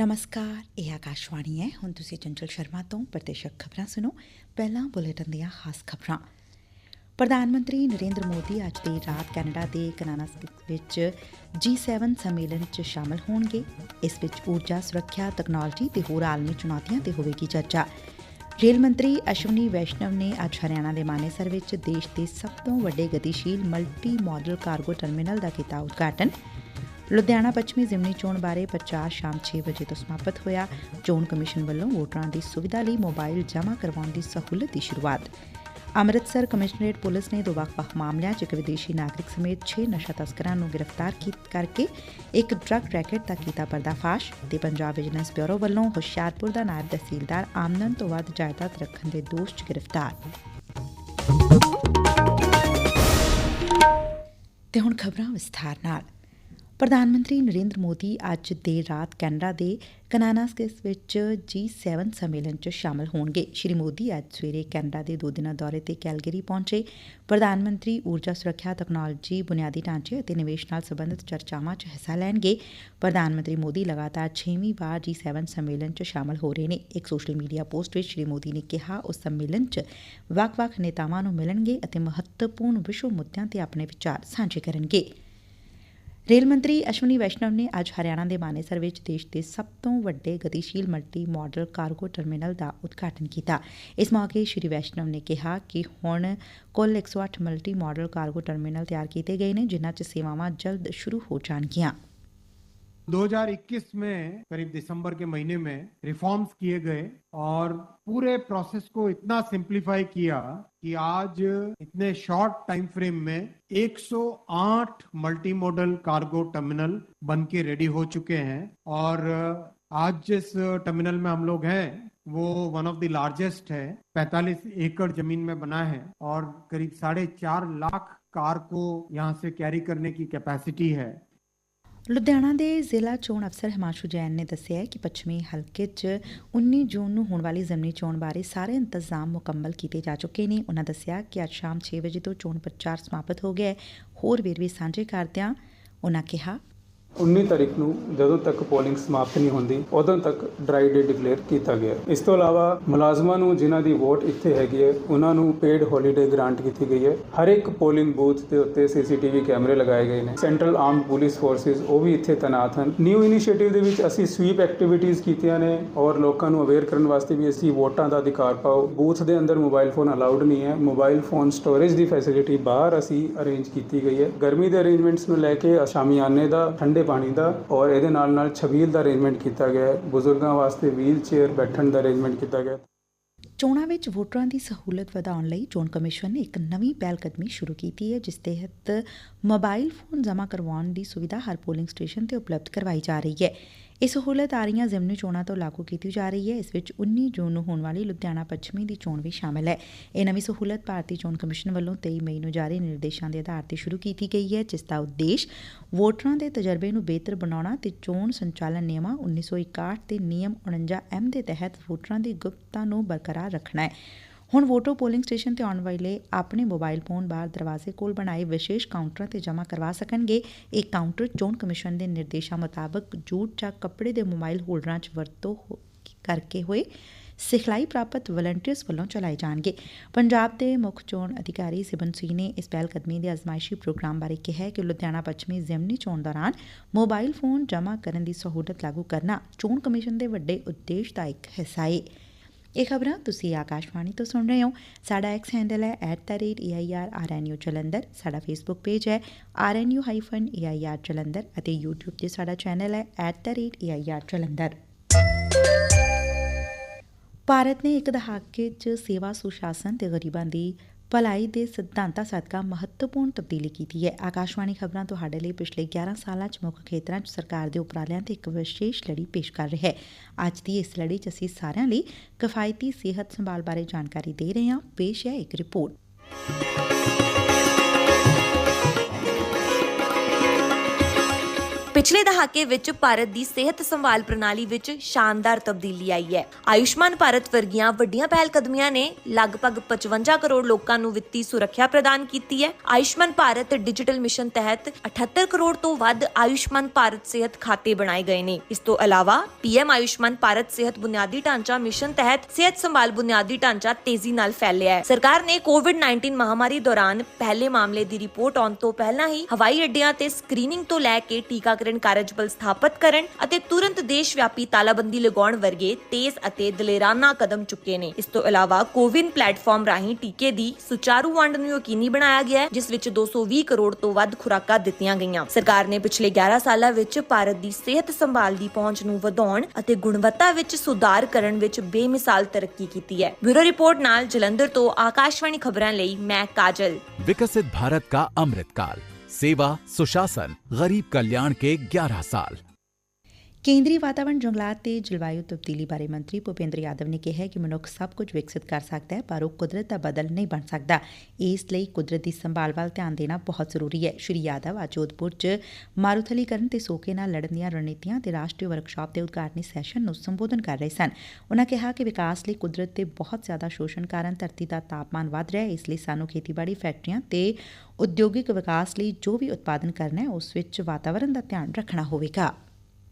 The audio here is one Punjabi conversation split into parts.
ਨਮਸਕਾਰ ਇਹ ਆਕਾਸ਼ਵਾਣੀ ਹੈ ਹੁਣ ਤੁਸੀਂ ਚੰਚਲ ਸ਼ਰਮਾ ਤੋਂ ਪ੍ਰਤੀਸ਼ਕ ਖਬਰਾਂ ਸੁਣੋ ਪਹਿਲਾਂ ਬੁਲੇਟਿਨ ਦੀਆਂ ਖਾਸ ਖਬਰਾਂ ਪ੍ਰਧਾਨ ਮੰਤਰੀ ਨਰਿੰਦਰ ਮੋਦੀ ਅੱਜ ਦੀ ਰਾਤ ਕੈਨੇਡਾ ਦੇ ਕਨਾਨਾਸ ਵਿੱਚ G7 ਸੰਮੇਲਨ 'ਚ ਸ਼ਾਮਲ ਹੋਣਗੇ ਇਸ ਵਿੱਚ ਊਰਜਾ ਸੁਰੱਖਿਆ ਤਕਨਾਲੋਜੀ ਤੇ ਹੋਰ ਆਲਮੀ ਚੁਣੌਤੀਆਂ ਤੇ ਹੋਵੇਗੀ ਚਰਚਾ ਰੇਲ ਮੰਤਰੀ ਅਸ਼ਵਨੀ ਵੈਸ਼ਨਵ ਨੇ ਅੱਜ ਹਰਿਆਣਾ ਦੇ ਮਾਨੇਸਰ ਵਿੱਚ ਦੇਸ਼ ਦੇ ਸਭ ਤੋਂ ਵੱਡੇ ਗਤੀਸ਼ੀਲ ਮਲਟੀ ਮਾਡਲ ਕਾਰਗੋ ਟਰਮੀਨਲ ਦਾ ਕੀਤਾ ਉਦਘਾਟਨ ਲੁਧਿਆਣਾ ਪੱਛਮੀ ਜ਼ਿਮਨੀ ਚੋਣ ਬਾਰੇ ਪ੍ਰਚਾਰ ਸ਼ਾਮ 6 ਵਜੇ ਤੋਂ ਸਮਾਪਤ ਹੋਇਆ। ਚੋਣ ਕਮਿਸ਼ਨ ਵੱਲੋਂ ਵੋਟਰਾਂ ਦੀ ਸੁਵਿਧਾ ਲਈ ਮੋਬਾਈਲ ਜਮ੍ਹਾਂ ਕਰਵਾਉਣ ਦੀ ਸਹੂਲਤ ਦੀ ਸ਼ੁਰੂਆਤ। ਅੰਮ੍ਰਿਤਸਰ ਕਮਿਸ਼ਨਰੇਟ ਪੁਲਿਸ ਨੇ ਦੋ ਵੱਖ-ਵੱਖ ਮਾਮਲਿਆਂ 'ਚ ਇੱਕ ਵਿਦੇਸ਼ੀ ਨਾਗਰਿਕ ਸਮੇਤ 6 ਨਸ਼ਾ ਤਸਕਰਾਂ ਨੂੰ ਗ੍ਰਿਫਤਾਰ ਕਰਕੇ ਇੱਕ ਡਰੱਗ ਰੈਕੇਟ ਦਾ ਕੀਤਾ ਪਰਦਾਫਾਸ਼ ਤੇ ਪੰਜਾਬ ਵਿਜੀਲੈਂਸ ਬਿਊਰੋ ਵੱਲੋਂ ਹੁਸ਼ਿਆਰਪੁਰ ਦਾ ਨਾਇਬ ਤਹਿਸੀਲਦਾਰ ਆਮਦਨ ਤੋਂ ਵੱਧ ਜਾਇਦਾਦ ਰੱਖਣ ਦੇ ਦੋਸ਼ 'ਚ ਗ੍ਰਿਫਤਾਰ। ਤੇ ਹੁਣ ਖਬਰਾਂ ਵਿਸਥਾਰ ਨਾਲ। ਪ੍ਰਧਾਨ ਮੰਤਰੀ ਨਰਿੰਦਰ ਮੋਦੀ ਅੱਜ ਦੇਰ ਰਾਤ ਕੈਨੇਡਾ ਦੇ ਕਨਾਨਾਸਕਿਸ ਵਿੱਚ G7 ਸੰਮੇਲਨ 'ਚ ਸ਼ਾਮਲ ਹੋਣਗੇ। ਸ਼੍ਰੀ ਮੋਦੀ ਅੱਜ ਸਵੇਰੇ ਕੈਨੇਡਾ ਦੇ ਦੋ ਦਿਨਾਂ ਦੌਰੇ ਤੇ ਕੈਲਗਰੀ ਪਹੁੰਚੇ। ਪ੍ਰਧਾਨ ਮੰਤਰੀ ਊਰਜਾ ਸੁਰੱਖਿਆ, ਤਕਨਾਲੋਜੀ, ਬੁਨਿਆਦੀ ਢਾਂਚੇ ਅਤੇ ਨਿਵੇਸ਼ ਨਾਲ ਸੰਬੰਧਿਤ ਚਰਚਾਵਾਂ 'ਚ ਹਿੱਸਾ ਲੈਣਗੇ। ਪ੍ਰਧਾਨ ਮੰਤਰੀ ਮੋਦੀ ਲਗਾਤਾਰ 6ਵੀਂ ਵਾਰ G7 ਸੰਮੇਲਨ 'ਚ ਸ਼ਾਮਲ ਹੋ ਰਹੇ ਨੇ। ਇੱਕ ਸੋਸ਼ਲ ਮੀਡੀਆ ਪੋਸਟ ਵਿੱਚ ਸ਼੍ਰੀ ਮੋਦੀ ਨੇ ਕਿਹਾ, ਉਸ ਸੰਮੇਲਨ 'ਚ ਵੱਖ-ਵੱਖ ਨੇਤਾਵਾਂ ਨੂੰ ਮਿਲਣਗੇ ਅਤੇ ਮਹੱਤਵਪੂਰਨ ਵਿਸ਼ਵ ਮੁੱਦਿਆਂ ਤੇ ਆਪਣੇ ਵਿਚਾਰ ਸਾਂਝੇ ਕਰਨਗੇ। ਰੇਲ ਮੰਤਰੀ ਅਸ਼ਵਨੀ ਵੈਸ਼ਨਵ ਨੇ ਅੱਜ ਹਰਿਆਣਾ ਦੇ ਮਾਨੇਸਰ ਵਿੱਚ ਦੇਸ਼ ਦੇ ਸਭ ਤੋਂ ਵੱਡੇ ਗਤੀਸ਼ੀਲ ਮਲਟੀ ਮਾਡਲ ਕਾਰਗੋ ਟਰਮੀਨਲ ਦਾ ਉਦਘਾਟਨ ਕੀਤਾ। ਇਸ ਮੌਕੇ ਸ਼੍ਰੀ ਵੈਸ਼ਨਵ ਨੇ ਕਿਹਾ ਕਿ ਹੁਣ ਕੁੱਲ 108 ਮਲਟੀ ਮਾਡਲ ਕਾਰਗੋ ਟਰਮੀਨਲ ਤਿਆਰ ਕੀਤੇ ਗਏ ਨੇ, ਜਿਨ੍ਹਾਂ 'ਚ ਸੇਵਾਵਾਂ ਜਲਦ ਸ਼ੁਰੂ ਹੋ ਜਾਣਗੀਆਂ। 2021 में, करीब दिसंबर के महीने में रिफॉर्म्स किए गए और पूरे प्रोसेस को इतना सिंप्लीफाई किया कि आज इतने शॉर्ट टाइम फ्रेम में 108 मल्टी मॉडल कार्गो टर्मिनल बन के रेडी हो चुके हैं और आज जिस टर्मिनल में हम लोग हैं, वो वन ऑफ़ द लार्जेस्ट है। 45 एकड़ ज़मीन में बना है और करीब साढ़े चार लाख कार को यहाँ से कैरी करने की कैपेसिटी है। ਲੁਧਿਆਣਾ ਦੇ ਜ਼ਿਲ੍ਹਾ ਚੋਣ ਅਫਸਰ ਹਿਮਾਂਸ਼ੂ ਜੈਨ ਨੇ ਦੱਸਿਆ ਕਿ ਪੱਛਮੀ ਹਲਕੇ 'ਚ 19 ਜੂਨ ਨੂੰ ਹੋਣ ਵਾਲੀ ਜ਼ਮਨੀ ਚੋਣ ਬਾਰੇ ਸਾਰੇ ਇੰਤਜ਼ਾਮ ਮੁਕੰਮਲ ਕੀਤੇ ਜਾ ਚੁੱਕੇ ਨੇ। ਉਹਨਾਂ ਦੱਸਿਆ ਕਿ ਅੱਜ ਸ਼ਾਮ 6 ਵਜੇ ਤੋਂ ਚੋਣ ਪ੍ਰਚਾਰ ਸਮਾਪਤ ਹੋ ਗਿਆ ਹੈ। ਹੋਰ ਵੇਰਵੇ ਸਾਂਝੇ ਕਰਦਿਆਂ ਉਹਨਾਂ ਕਿਹਾ 19 ਤਾਰੀਖ ਨੂੰ ਜਦੋਂ ਤੱਕ ਪੋਲਿੰਗ ਸਮਾਪਤ ਨਹੀਂ ਹੁੰਦੀ, ਉਦੋਂ ਤੱਕ ਡਰਾਈ ਡੇ ਡਿਕਲੇਅਰ ਕੀਤਾ ਗਿਆ। ਇਸ ਤੋਂ ਇਲਾਵਾ ਮੁਲਾਜ਼ਮਾਂ ਨੂੰ ਜਿਨ੍ਹਾਂ ਦੀ ਵੋਟ ਇੱਥੇ ਹੈਗੀ ਹੈ, ਉਹਨਾਂ ਨੂੰ ਪੇਡ ਹੌਲੀਡੇ ਗ੍ਰਾਂਟ ਕੀਤੀ ਗਈ ਹੈ। ਹਰ ਇੱਕ ਪੋਲਿੰਗ ਬੂਥ ਦੇ ਉੱਤੇ ਸੀਸੀਟੀਵੀ ਕੈਮਰੇ ਲਗਾਏ ਗਏ ਨੇ। ਸੈਂਟਰਲ ਆਰਮਡ ਪੁਲਿਸ ਫੋਰਸਿਸ ਉਹ ਵੀ ਇੱਥੇ ਤੈਨਾਤ ਹਨ। ਨਿਊ ਇਨੀਸ਼ੀਏਟਿਵ ਦੇ ਵਿੱਚ ਅਸੀਂ ਸਵੀਪ ਐਕਟੀਵਿਟੀਜ਼ ਕੀਤੀਆਂ ਨੇ ਔਰ ਲੋਕਾਂ ਨੂੰ ਅਵੇਅਰ ਕਰਨ ਵਾਸਤੇ ਵੀ ਅਸੀਂ ਵੋਟਾਂ ਦਾ ਅਧਿਕਾਰ ਪਾਓ। ਬੂਥ ਦੇ ਅੰਦਰ ਮੋਬਾਈਲ ਫੋਨ ਅਲਾਉਡ ਨਹੀਂ ਹੈ। ਮੋਬਾਈਲ ਫੋਨ ਸਟੋਰੇਜ ਦੀ ਫੈਸਿਲਿਟੀ ਬਾਹਰ ਅਸੀਂ ਅਰੇਂਜ ਕੀਤੀ ਗਈ ਹੈ। ਗਰਮੀ ਦੇ ਅਰੇਂਜਮੈਂਟਸ ਨੂੰ ਲੈ ਕੇ ਸ਼ਾਮਿਆਨੇ ਦਾ ਠੰਡੇ ਪਾਣੀ ਦਾ ਔਰ ਇਹਦੇ ਨਾਲ ਨਾਲ ਛਬੀਲ ਦਾ ਅਰੇਂਜਮੈਂਟ ਕੀਤਾ ਗਿਆ ਹੈ। ਬਜ਼ੁਰਗਾਂ ਵਾਸਤੇ ਵੀਲ ਚੇਅਰ ਬੈਠਣ ਦਾ ਅਰੇਂਜਮੈਂਟ ਕੀਤਾ ਗਿਆ ਹੈ। ਚੋਣਾਂ ਵਿੱਚ ਵੋਟਰਾਂ ਦੀ ਸਹੂਲਤ ਵਧਾਉਣ ਲਈ ਚੋਣ ਕਮਿਸ਼ਨ ਨੇ ਇੱਕ ਨਵੀਂ ਪਹਿਲ ਕਦਮੀ ਸ਼ੁਰੂ ਕੀਤੀ ਹੈ, ਜਿਸ ਤਹਿਤ ਮੋਬਾਈਲ ਫੋਨ ਜਮ੍ਹਾਂ ਕਰਵਾਉਣ ਦੀ ਸੁਵਿਧਾ ਹਰ ਪੋਲਿੰਗ ਸਟੇਸ਼ਨ ਤੇ ਉਪਲਬਧ ਕਰਵਾਈ ਜਾ ਰਹੀ ਹੈ। ਇਹ ਸਹੂਲਤ ਆ ਰਹੀਆਂ ਜ਼ਿਮਨੀ ਚੋਣਾਂ ਤੋਂ ਲਾਗੂ ਕੀਤੀ ਜਾ ਰਹੀ ਹੈ। ਇਸ ਵਿੱਚ 19 ਜੂਨ ਨੂੰ ਹੋਣ ਵਾਲੀ ਲੁਧਿਆਣਾ ਪੱਛਮੀ ਦੀ ਚੋਣ ਵੀ ਸ਼ਾਮਲ ਹੈ। ਇਹ ਨਵੀਂ ਸਹੂਲਤ ਭਾਰਤੀ ਚੋਣ ਕਮਿਸ਼ਨ ਵੱਲੋਂ 23 ਮਈ ਨੂੰ ਜਾਰੀ ਨਿਰਦੇਸ਼ਾਂ ਦੇ ਆਧਾਰ ਤੇ ਸ਼ੁਰੂ ਕੀਤੀ ਗਈ ਹੈ, ਜਿਸ ਦਾ ਉਦੇਸ਼ ਵੋਟਰਾਂ ਦੇ ਤਜਰਬੇ ਨੂੰ ਬਿਹਤਰ ਬਣਾਉਣਾ ਤੇ ਚੋਣ ਸੰਚਾਲਨ ਨਿਯਮਾਂ 1961 ਤੇ ਨਿਯਮ 49 ਐਮ ਦੇ ਤਹਿਤ ਵੋਟਰਾਂ ਦੀ ਗੁਪਤਤਾ ਨੂੰ ਬਰਕਰਾਰ ਰੱਖਣਾ ਹੈ। ਹੁਣ ਵੋਟਰ ਪੋਲਿੰਗ ਸਟੇਸ਼ਨ ਤੇ ਆਉਣ ਵਾਲੇ ਆਪਣੇ ਮੋਬਾਈਲ ਫੋਨ ਬਾਹਰ ਦਰਵਾਜ਼ੇ ਕੋਲ ਬਣਾਏ ਵਿਸ਼ੇਸ਼ ਕਾਊਂਟਰਾਂ ਤੇ ਜਮ੍ਹਾਂ ਕਰਵਾ ਸਕਣਗੇ। ਇਹ ਕਾਊਂਟਰ ਚੋਣ ਕਮਿਸ਼ਨ ਦੇ ਨਿਰਦੇਸ਼ਾਂ ਮੁਤਾਬਕ ਜੂਟ ਜਾਂ ਕੱਪੜੇ ਦੇ ਮੋਬਾਈਲ ਹੋਲਡਰਾਂ 'ਚ ਵਰਤੋਂ ਕਰਕੇ ਹੋਏ ਸਿਖਲਾਈ ਪ੍ਰਾਪਤ ਵਲੰਟੀਅਰਸ ਵੱਲੋਂ ਚਲਾਏ ਜਾਣਗੇ। ਪੰਜਾਬ ਦੇ ਮੁੱਖ ਚੋਣ ਅਧਿਕਾਰੀ ਸਿਬਨ ਸਿੰਘ ਨੇ ਇਸ ਪਹਿਲ ਕਦਮੀ ਦੇ ਅਜ਼ਮਾਇਸ਼ੀ ਪ੍ਰੋਗਰਾਮ ਬਾਰੇ ਕਿਹਾ ਕਿ ਲੁਧਿਆਣਾ ਪੱਛਮੀ ਜ਼ਿਮਨੀ ਚੋਣ ਦੌਰਾਨ ਮੋਬਾਈਲ ਫੋਨ ਜਮ੍ਹਾਂ ਕਰਨ ਦੀ ਸਹੂਲਤ ਲਾਗੂ ਕਰਨਾ ਚੋਣ ਕਮਿਸ਼ਨ ਦੇ ਵੱਡੇ ਉਦੇਸ਼ ਦਾ ਇੱਕ ਹਿੱਸਾ ਹੈ ਇਹ ਖਬਰਾਂ ਤੁਸੀਂ ਆਕਾਸ਼ਵਾਣੀ ਤੋਂ ਸੁਣ ਰਹੇ ਹੋ। ਸਾਡਾ ਐਕਸ ਹੈਂਡਲ ਹੈ @airrnu ਜਲੰਧਰ। ਸਾਡਾ ਫੇਸਬੁੱਕ ਪੇਜ ਹੈ rnu-air ਜਲੰਧਰ ਅਤੇ YouTube ਤੇ ਸਾਡਾ ਚੈਨਲ ਹੈ @air ਜਲੰਧਰ। ਭਾਰਤ ਨੇ ਇੱਕ ਦਹਾਕੇ 'ਚ ਸੇਵਾ ਸੁਸ਼ਾਸਨ ਤੇ ਗਰੀਬਾਂ ਦੀ ਭਲਾਈ ਦੇ ਸਿਧਾਂਤਾਂ ਸਦਕਾ ਮਹੱਤਵਪੂਰਨ ਤਬਦੀਲੀ ਕੀਤੀ ਹੈ। ਆਕਾਸ਼ਵਾਣੀ ਖਬਰਾਂ ਤੁਹਾਡੇ ਲਈ ਪਿਛਲੇ 11 ਸਾਲਾਂ 'ਚ ਮੁੱਖ ਖੇਤਰਾਂ 'ਚ ਸਰਕਾਰ ਦੇ ਉਪਰਾਲਿਆਂ ਤੇ ਇੱਕ ਵਿਸ਼ੇਸ਼ ਲੜੀ ਪੇਸ਼ ਕਰ ਰਿਹਾ ਹੈ। ਅੱਜ ਦੀ ਇਸ ਲੜੀ 'ਚ ਅਸੀਂ ਸਾਰਿਆਂ ਲਈ ਕਿਫਾਇਤੀ ਸਿਹਤ ਸੰਭਾਲ ਬਾਰੇ ਜਾਣਕਾਰੀ ਦੇ ਰਹੇ ਹਾਂ। ਪੇਸ਼ ਹੈ ਇੱਕ ਰਿਪੋਰਟ। ਪਿਛਲੇ ਦਹਾਕੇ ਵਿੱਚ ਭਾਰਤ ਦੀ ਸਿਹਤ ਸੰਭਾਲ ਪ੍ਰਣਾਲੀ ਵਿੱਚ ਸ਼ਾਨਦਾਰ ਤਬਦੀਲੀ ਆਈ ਹੈ। ਆਯੁਸ਼ਮਾਨ ਭਾਰਤ ਵਰਗੀਆਂ ਵੱਡੀਆਂ ਪਹਿਲ ਕਦਮੀਆਂ ਨੇ ਲਗਭਗ 55 ਕਰੋੜ ਲੋਕਾਂ ਨੂੰ ਵਿੱਤੀ ਸੁਰੱਖਿਆ ਪ੍ਰਦਾਨ ਕੀਤੀ ਹੈ। ਆਯੁਸ਼ਮਾਨ ਭਾਰਤ ਡਿਜੀਟਲ ਮਿਸ਼ਨ ਤਹਿਤ 78 ਕਰੋੜ ਤੋਂ ਵੱਧ ਆਯੁਸ਼ਮਾਨ ਭਾਰਤ ਸਿਹਤ ਖਾਤੇ ਬਣਾਏ ਗਏ ਨੇ। ਇਸ ਤੋਂ ਇਲਾਵਾ ਪੀਐਮ ਆਯੁਸ਼ਮਾਨ ਭਾਰਤ ਸਿਹਤ ਬੁਨਿਆਦੀ ਢਾਂਚਾ ਮਿਸ਼ਨ ਤਹਿਤ ਸਿਹਤ ਸੰਭਾਲ ਬੁਨਿਆਦੀ ਢਾਂਚਾ ਤੇਜ਼ੀ ਨਾਲ ਫੈਲਿਆ ਹੈ। ਸਰਕਾਰ ਨੇ ਕੋਵਿਡ-19 ਮਹਾਮਾਰੀ ਦੌਰਾਨ ਪਹਿਲੇ ਮਾਮਲੇ ਦੀ ਰਿਪੋਰਟ ਆਉਣ ਤੋਂ ਪਹਿਲਾਂ ਹੀ ਹਵਾਈ ਅੱਡਿਆਂ ਤੇ ਸਕਰੀਨਿੰਗ ਤੋਂ ਲੈ ਕੇ ਟੀਕਾਕਰਨ ਕਾਰਜ ਬਲ ਸਥਾਪਿਤ ਕਰਨ ਅਤੇ ਤੁਰੰਤ ਦੇਸ਼ ਵਿਆਪੀ ਤਾਲਾਬੰਦੀ ਲਗਾਉਣ ਵਰਗੇ ਤੇਜ਼ ਅਤੇ ਦਲੇਰਾਨਾ ਕਦਮ ਚੁੱਕੇ ਨੇ। ਇਸ ਤੋਂ ਇਲਾਵਾ ਕੋਵਿਨ ਪਲੇਟਫਾਰਮ ਰਾਹੀਂ ਟੀਕੇ ਦੀ ਸੁਚਾਰੂ ਵੰਡ ਨੂੰ ਯਕੀਨੀ ਬਣਾਇਆ ਗਿਆ ਜਿਸ ਵਿੱਚ 220 ਕਰੋੜ ਤੋਂ ਵੱਧ ਖੁਰਾਕਾਂ ਦਿੱਤੀਆਂ ਗਈਆਂ। ਸਰਕਾਰ ਨੇ ਪਿਛਲੇ 11 ਸਾਲਾਂ ਵਿੱਚ ਭਾਰਤ ਦੀ ਸਿਹਤ ਸੰਭਾਲ ਦੀ ਪਹੁੰਚ ਨੂੰ ਵਧਾਉਣ ਅਤੇ ਗੁਣਵੱਤਾ ਵਿੱਚ ਸੁਧਾਰ ਕਰਨ ਵਿੱਚ ਬੇਮਿਸਾਲ ਤਰੱਕੀ ਕੀਤੀ ਹੈ। ਬਿਊਰੋ ਰਿਪੋਰਟ ਨਾਲ ਜਲੰਧਰ ਤੋਂ ਆਕਾਸ਼ਵਾਣੀ ਖਬਰਾਂ ਲਈ ਮੈਂ ਕਾਜਲ। ਵਿਕਸਿਤ ਭਾਰਤ ਦਾ ਅੰਮ੍ਰਿਤਕਾਲ सेवा सुशासन गरीब कल्याण के 11 साल ਕੇਂਦਰੀ ਵਾਤਾਵਰਣ, ਜੰਗਲਾਤ ਤੇ ਜਲਵਾਯੂ ਤਬਦੀਲੀ ਬਾਰੇ ਮੰਤਰੀ ਭੁਪੇਂਦਰ ਯਾਦਵ ਨੇ ਕਿਹਾ ਕਿ ਮਨੁੱਖ ਸਭ ਕੁਝ ਵਿਕਸਿਤ ਕਰ ਸਕਦਾ ਹੈ, ਪਰ ਉਹ ਕੁਦਰਤ ਦਾ ਬਦਲ ਨਹੀਂ ਬਣ ਸਕਦਾ। ਇਸ ਲਈ ਕੁਦਰਤ ਦੀ ਸੰਭਾਲ ਵੱਲ ਧਿਆਨ ਦੇਣਾ ਬਹੁਤ ਜ਼ਰੂਰੀ ਹੈ। ਸ਼੍ਰੀ ਯਾਦਵ ਅੱਜ ਜੋਧਪੁਰ 'ਚ ਮਾਰੂਥਲੀਕਰਨ ਤੇ ਸੋਕੇ ਨਾਲ ਲੜਨ ਦੀਆਂ ਰਣਨੀਤੀਆਂ ਤੇ ਰਾਸ਼ਟਰੀ ਵਰਕਸ਼ਾਪ ਦੇ ਉਦਘਾਟਨੀ ਸੈਸ਼ਨ ਨੂੰ ਸੰਬੋਧਨ ਕਰ ਰਹੇ ਸਨ। ਉਨ੍ਹਾਂ ਕਿਹਾ ਕਿ ਵਿਕਾਸ ਲਈ ਕੁਦਰਤ ਦੇ ਬਹੁਤ ਜ਼ਿਆਦਾ ਸ਼ੋਸ਼ਣ ਕਾਰਨ ਧਰਤੀ ਦਾ ਤਾਪਮਾਨ ਵੱਧ ਰਿਹਾ ਹੈ, ਇਸ ਲਈ ਸਾਨੂੰ ਖੇਤੀਬਾੜੀ ਫੈਕਟਰੀਆਂ ਤੇ ਉਦਯੋਗਿਕ ਵਿਕਾਸ ਲਈ ਜੋ ਵੀ ਉਤਪਾਦਨ ਕਰਨਾ ਹੈ, ਉਸ ਵਿੱਚ ਵਾਤਾਵਰਣ ਦਾ ਧਿਆਨ ਰੱਖਣਾ ਹੋਵੇਗਾ।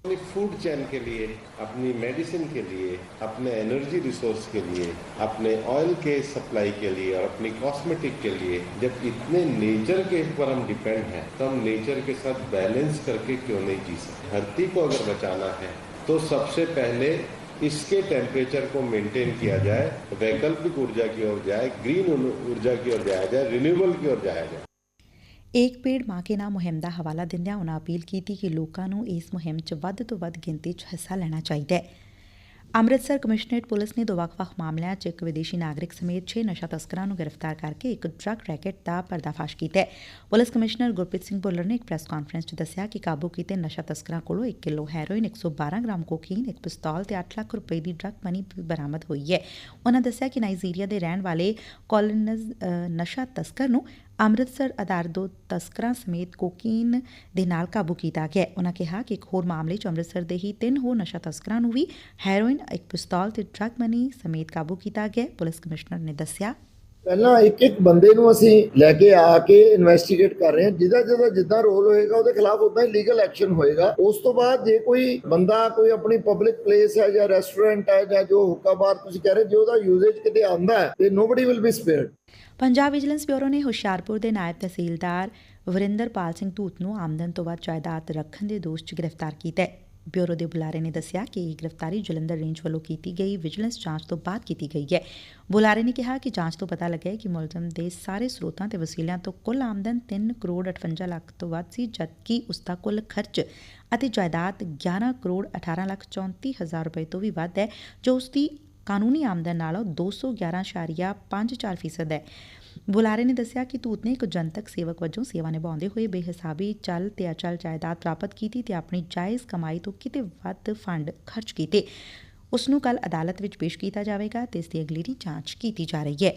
अपनी फ़ूड चैन के लिए, अपनी मेडिसिन के लिए, अपने एनर्जी रिसोर्स के लिए, अपने ऑयल के सप्लाई के लिए और अपनी कॉस्मेटिक के लिए, जब इतने नेचर के ऊपर हम डिपेंड हैं तो हम नेचर के साथ बैलेंस करके क्यों नहीं जी सकते? धरती को अगर बचाना है तो सबसे पहले इसके टेम्परेचर को मेंटेन किया जाए, वैकल्पिक ऊर्जा की ओर जाए ग्रीन ऊर्जा की ओर जाया जाए रिन्यूएबल की ओर जाया जाए। ਏਕ ਪੇੜ ਮਾਂ ਕੇ ਨਾਮ ਮੁਹਿੰਮ ਦਾ ਹਵਾਲਾ ਦਿੰਦਿਆਂ ਉਨ੍ਹਾਂ ਅਪੀਲ ਕੀਤੀ ਕਿ ਲੋਕਾਂ ਨੂੰ ਇਸ ਮੁਹਿੰਮ 'ਚ ਵੱਧ ਤੋਂ ਵੱਧ ਗਿਣਤੀ 'ਚ ਹਿੱਸਾ ਲੈਣਾ ਚਾਹੀਦਾ ਹੈ। ਅੰਮ੍ਰਿਤਸਰ ਕਮਿਸ਼ਨਰੇਟ ਪੁਲਿਸ ਨੇ ਦੋ ਵੱਖ-ਵੱਖ ਮਾਮਲਿਆਂ 'ਚ ਇੱਕ ਵਿਦੇਸ਼ੀ ਨਾਗਰਿਕ ਸਮੇਤ 6 ਨਸ਼ਾ ਤਸਕਰਾਂ ਨੂੰ ਗ੍ਰਿਫਤਾਰ ਕਰਕੇ ਇੱਕ ਡਰੱਗ ਰੈਕੇਟ ਦਾ ਪਰਦਾਫਾਸ਼ ਕੀਤਾ ਹੈ। ਪੁਲਿਸ ਕਮਿਸ਼ਨਰ ਗੁਰਪ੍ਰੀਤ ਸਿੰਘ ਭੁੱਲਰ ਨੇ ਇੱਕ ਪ੍ਰੈਸ ਕਾਨਫਰੰਸ 'ਚ ਦੱਸਿਆ ਕਿ ਕਾਬੂ ਕੀਤੇ ਨਸ਼ਾ ਤਸਕਰਾਂ ਕੋਲੋਂ 1 ਕਿਲੋ ਹੈਰੋਇਨ 112 ਗ੍ਰਾਮ ਕੋਕੀਨ, ਇੱਕ ਪਿਸਤੌਲ ਤੇ 8 ਲੱਖ ਰੁਪਏ ਦੀ ਡਰੱਗ ਮਨੀ ਬਰਾਮਦ ਹੋਈ ਹੈ। ਉਨ੍ਹਾਂ ਦੱਸਿਆ ਕਿ ਨਾਈਜੀਰੀਆ ਦੇ ਰਹਿਣ ਵਾਲੇ ਕੋਲਿਨਜ਼ ਨਸ਼ਾ ਤਸਕਰ ਨੂੰ ਅੰਮ੍ਰਿਤਸਰ ਆਧਾਰ ਦੋ ਤਸਕਰਾਂ ਸਮੇਤ ਕੋਕੀਨ ਦੇ ਨਾਲ ਕਾਬੂ ਕੀਤਾ ਗਿਆ ਹੈ। ਉਨ੍ਹਾਂ ਕਿਹਾ ਕਿ ਇੱਕ ਹੋਰ ਮਾਮਲੇ 'ਚ ਅੰਮ੍ਰਿਤਸਰ ਦੇ ਹੀ ਤਿੰਨ ਹੋਰ ਨਸ਼ਾ ਤਸਕਰਾਂ ਨੂੰ ਵੀ ਹੈਰੋਇਨ, ਇੱਕ ਪਿਸਤੌਲ ਤੇ ਡਰੱਗ ਮਨੀ ਸਮੇਤ ਕਾਬੂ ਕੀਤਾ ਗਿਆ ਪੁਲਿਸ ਕਮਿਸ਼ਨਰ ਨੇ ਦੱਸਿਆ ਪਹਿਲਾਂ ਇੱਕ ਇੱਕ ਬੰਦੇ ਨੂੰ ਅਸੀਂ ਲੈ ਕੇ ਆ ਕੇ ਇਨਵੈਸਟੀਗੇਟ ਕਰ ਰਹੇ ਹਾਂ। ਜਿਹਦਾ ਜਿਹਦਾ ਜਿੱਦਾਂ ਰੋਲ ਹੋਏਗਾ, ਉਹਦੇ ਖਿਲਾਫ ਉਦਾਂ ਹੀ ਲੀਗਲ ਐਕਸ਼ਨ ਹੋਏਗਾ। ਉਸ ਤੋਂ ਬਾਅਦ ਜੇ ਕੋਈ ਬੰਦਾ ਕੋਈ ਆਪਣੀ ਪਬਲਿਕ ਪਲੇਸ ਹੈ ਜਾਂ ਰੈਸਟੋਰੈਂਟ ਹੈ ਜਾਂ ਜੋ ਹੁੱਕਾ ਬਾਰ ਤੁਸੀਂ ਕਹਿ ਰਹੇ ਜੇ ਉਹਦਾ ਯੂਜ਼ੇਜ ਕਿਤੇ ਆਂਦਾ ਹੈ, ਤੇ nobody will be spared Punjab vigilance bureau ਨੇ ਹੁਸ਼ਿਆਰਪੁਰ ਦੇ ਨਾਇਬ ਤਹਿਸੀਲਦਾਰ ਵਰਿੰਦਰਪਾਲ ਸਿੰਘ ਧੂਤ ਨੂੰ ਆਮਦਨ ਤੋਂ ਵੱਧ ਜਾਇਦਾਦ ਰੱਖਣ ਦੇ ਦੋਸ਼ 'ਚ ਗ੍ਰਿਫਤਾਰ ਕੀਤਾ ਹੈ। ਬਿਊਰੋ ਦੇ ਬੁਲਾਰੇ ਨੇ ਦੱਸਿਆ ਕਿ ਇਹ ਗ੍ਰਿਫਤਾਰੀ ਜਲੰਧਰ ਰੇਂਜ ਵੱਲੋਂ ਕੀਤੀ ਗਈ ਵਿਜੀਲੈਂਸ ਜਾਂਚ ਤੋਂ ਬਾਅਦ ਕੀਤੀ ਗਈ ਹੈ। ਬੁਲਾਰੇ ਨੇ ਕਿਹਾ ਕਿ ਜਾਂਚ ਤੋਂ ਪਤਾ ਲੱਗਿਆ ਹੈ ਕਿ ਮੁਲਜ਼ਮ ਦੇ ਸਾਰੇ ਸਰੋਤਾਂ ਤੇ ਵਸੀਲਿਆਂ ਤੋਂ ਕੁੱਲ ਆਮਦਨ 3 ਕਰੋੜ 58 ਲੱਖ ਤੋਂ ਵੱਧ ਸੀ, ਜਦਕਿ ਉਸ ਦਾ ਕੁੱਲ ਖਰਚ ਅਤੇ ਜਾਇਦਾਦ 11 ਕਰੋੜ 18 ਲੱਖ 34 ਹਜ਼ਾਰ ਰੁਪਏ ਤੋਂ ਵੀ ਵੱਧ ਹੈ, ਜੋ ਉਸ ਦੀ ਕਾਨੂੰਨੀ ਆਮਦਨ ਨਾਲੋਂ 211.54% ਹੈ। ਬੁਲਾਰੇ ਨੇ ਦੱਸਿਆ ਕਿ ਧੂਤ ਨੇ ਇੱਕ ਜਨਤਕ ਸੇਵਕ ਵਜੋਂ ਸੇਵਾ ਨਿਭਾਉਂਦੇ ਹੋਏ ਬੇਹਿਸਾਬੀ ਚੱਲ ਤੇ ਅਚਲ ਜਾਇਦਾਦ ਪ੍ਰਾਪਤ ਕੀਤੀ ਤੇ ਆਪਣੀ ਜਾਇਜ਼ ਕਮਾਈ ਤੋਂ ਕਿਤੇ ਵੱਧ ਫੰਡ ਖਰਚ ਕੀਤੇ। ਉਸ ਨੂੰ ਕੱਲ ਅਦਾਲਤ ਵਿੱਚ ਪੇਸ਼ ਕੀਤਾ ਜਾਵੇਗਾ ਤੇ ਇਸ ਦੀ ਅਗਲੇਰੀ ਜਾਂਚ ਕੀਤੀ ਜਾ ਰਹੀ ਹੈ।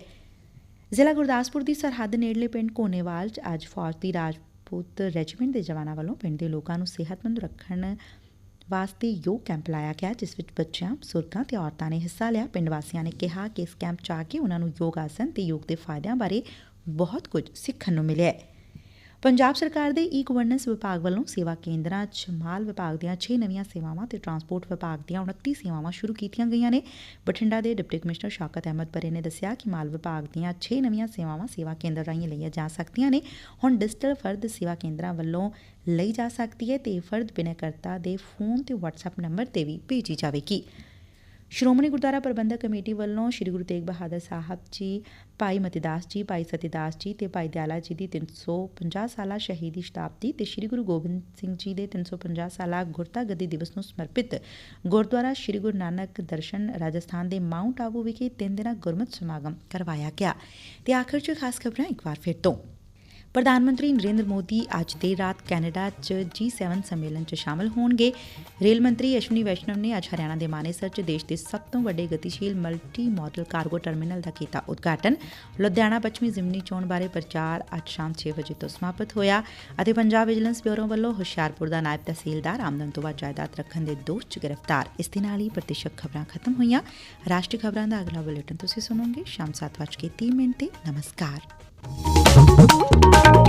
ਜ਼ਿਲ੍ਹਾ ਗੁਰਦਾਸਪੁਰ ਦੀ ਸਰਹੱਦ ਨੇੜਲੇ ਪਿੰਡ ਕੋਨੇਵਾਲ 'ਚ ਅੱਜ ਫੌਜ ਦੀ ਰਾਜਪੂਤ ਰੈਜੀਮੈਂਟ ਦੇ ਜਵਾਨਾਂ ਵੱਲੋਂ ਪਿੰਡ ਦੇ ਲੋਕਾਂ ਨੂੰ ਸਿਹਤਮੰਦ ਰੱਖਣ ਵਾਸਤੇ ਯੋਗ ਕੈਂਪ ਲਾਇਆ ਗਿਆ ਜਿਸ ਵਿੱਚ ਬੱਚਿਆਂ, ਬਜ਼ੁਰਗਾਂ ਤੇ ਔਰਤਾਂ ਨੇ ਹਿੱਸਾ ਲਿਆ। ਪਿੰਡ ਵਾਸੀਆਂ ਨੇ ਕਿਹਾ ਕਿ ਇਸ ਕੈਂਪ 'ਚ ਆ ਕੇ ਉਹਨਾਂ ਨੂੰ ਯੋਗ ਆਸਨ ਤੇ ਯੋਗ ਦੇ ਫਾਇਦਿਆਂ ਬਾਰੇ ਬਹੁਤ ਕੁਝ ਸਿੱਖਣ ਨੂੰ ਮਿਲਿਆ ਹੈ। ਪੰਜਾਬ ਸਰਕਾਰ ਦੇ ਈ ਗਵਰਨੈਂਸ ਵਿਭਾਗ ਵੱਲੋਂ ਸੇਵਾ ਕੇਂਦਰਾਂ 'ਚ ਮਾਲ ਵਿਭਾਗ ਦੀਆਂ 6 ਨਵੀਆਂ ਸੇਵਾਵਾਂ ਤੇ ਟਰਾਂਸਪੋਰਟ ਵਿਭਾਗ ਦੀਆਂ 29 ਸੇਵਾਵਾਂ ਸ਼ੁਰੂ ਕੀਤੀਆਂ ਗਈਆਂ ਨੇ। ਬਠਿੰਡਾ ਦੇ ਡਿਪਟੀ ਕਮਿਸ਼ਨਰ ਸ਼ਾਕਤ ਅਹਿਮਦ ਪਰੇ ਨੇ ਦੱਸਿਆ ਕਿ ਮਾਲ ਵਿਭਾਗ ਦੀਆਂ 6 ਨਵੀਆਂ ਸੇਵਾਵਾਂ ਸੇਵਾ ਕੇਂਦਰ ਰਾਹੀਂ ਲਈਆਂ ਜਾ ਸਕਦੀਆਂ ਨੇ। ਹੁਣ ਡਿਜੀਟਲ ਫਰਦ ਸੇਵਾ ਕੇਂਦਰਾਂ ਵੱਲੋਂ ਲਈ ਜਾ ਸਕਦੀ ਹੈ ਤੇ ਫਰਦ ਬਿਨੈਕਰਤਾ ਦੇ ਫੋਨ ਤੇ WhatsApp ਨੰਬਰ ਤੇ ਵੀ ਭੇਜੀ ਜਾਵੇਗੀ। ਸ਼੍ਰੋਮਣੀ ਗੁਰਦੁਆਰਾ ਪ੍ਰਬੰਧਕ ਕਮੇਟੀ ਵੱਲੋਂ ਸ੍ਰੀ ਗੁਰੂ ਤੇਗ ਬਹਾਦਰ ਸਾਹਿਬ ਜੀ, ਭਾਈ ਮਤੀਦਾਸ ਜੀ, ਭਾਈ ਸਤੀਦਾਸ ਜੀ ਤੇ ਭਾਈ ਦਿਆਲਾ ਜੀ ਦੀ 350 ਸਾਲਾ ਸ਼ਹੀਦੀ ਸ਼ਤਾਬਦੀ ਤੇ ਸ੍ਰੀ ਗੁਰੂ ਗੋਬਿੰਦ ਸਿੰਘ ਜੀ ਦੇ 350 ਸਾਲਾ ਗੁਰਤਾ ਗੱਦੀ ਦਿਵਸ ਨੂੰ ਸਮਰਪਿਤ ਗੁਰਦੁਆਰਾ ਸ੍ਰੀ ਗੁਰੂ ਨਾਨਕ ਦਰਸ਼ਨ ਰਾਜਸਥਾਨ ਦੇ ਮਾਊਂਟ ਆਬੂ ਵਿਖੇ ਤਿੰਨ ਦਿਨਾਂ ਗੁਰਮਤਿ ਸਮਾਗਮ ਕਰਵਾਇਆ ਗਿਆ। ਤੇ ਆਖਰ 'ਚ ਖਾਸ ਖਬਰਾਂ ਇੱਕ ਵਾਰ ਫਿਰ ਤੋਂ। ਪ੍ਰਧਾਨ ਮੰਤਰੀ ਨਰਿੰਦਰ ਮੋਦੀ ਅੱਜ ਦੇਰ ਰਾਤ ਕੈਨੇਡਾ 'ਚ G7 ਸੰਮੇਲਨ 'ਚ ਸ਼ਾਮਲ ਹੋਣਗੇ। ਰੇਲ ਮੰਤਰੀ ਅਸ਼ਵਨੀ ਵੈਸ਼ਨਵ ਨੇ ਅੱਜ ਹਰਿਆਣਾ ਦੇ ਮਾਨੇਸਰ 'ਚ ਦੇਸ਼ ਦੇ ਸਭ ਤੋਂ ਵੱਡੇ ਗਤੀਸ਼ੀਲ ਮਲਟੀ ਮਾਡਲ ਕਾਰਗੋ ਟਰਮੀਨਲ ਦਾ ਕੀਤਾ ਉਦਘਾਟਨ। ਲੁਧਿਆਣਾ ਪੱਛਮੀ ਜ਼ਿਮਨੀ ਚੋਣ ਬਾਰੇ ਪ੍ਰਚਾਰ ਅੱਜ ਸ਼ਾਮ 6 ਵਜੇ ਤੋਂ ਸਮਾਪਤ ਹੋਇਆ ਅਤੇ ਪੰਜਾਬ ਵਿਜੀਲੈਂਸ ਬਿਊਰੋ ਵੱਲੋਂ ਹੁਸ਼ਿਆਰਪੁਰ ਦਾ ਨਾਇਬ ਤਹਿਸੀਲਦਾਰ ਆਮਦਨ ਤੋਂ ਵੱਧ ਜਾਇਦਾਦ ਰੱਖਣ ਦੇ ਦੋਸ਼ 'ਚ ਗ੍ਰਿਫਤਾਰ। ਇਸ ਦੇ ਨਾਲ ਹੀ ਪ੍ਰਤੀਸ਼ਤ ਖਬਰਾਂ ਖਤਮ ਹੋਈਆਂ। ਰਾਸ਼ਟਰੀ ਖਬਰਾਂ ਦਾ ਅਗਲਾ ਬੁਲੇਟਿਨ ਤੁਸੀਂ ਸੁਣੋਗੇ। ਸ਼ਾਮ 7:30 ਮਿੰਟ ਤੇ ਨਮਸਕਾਰ। Música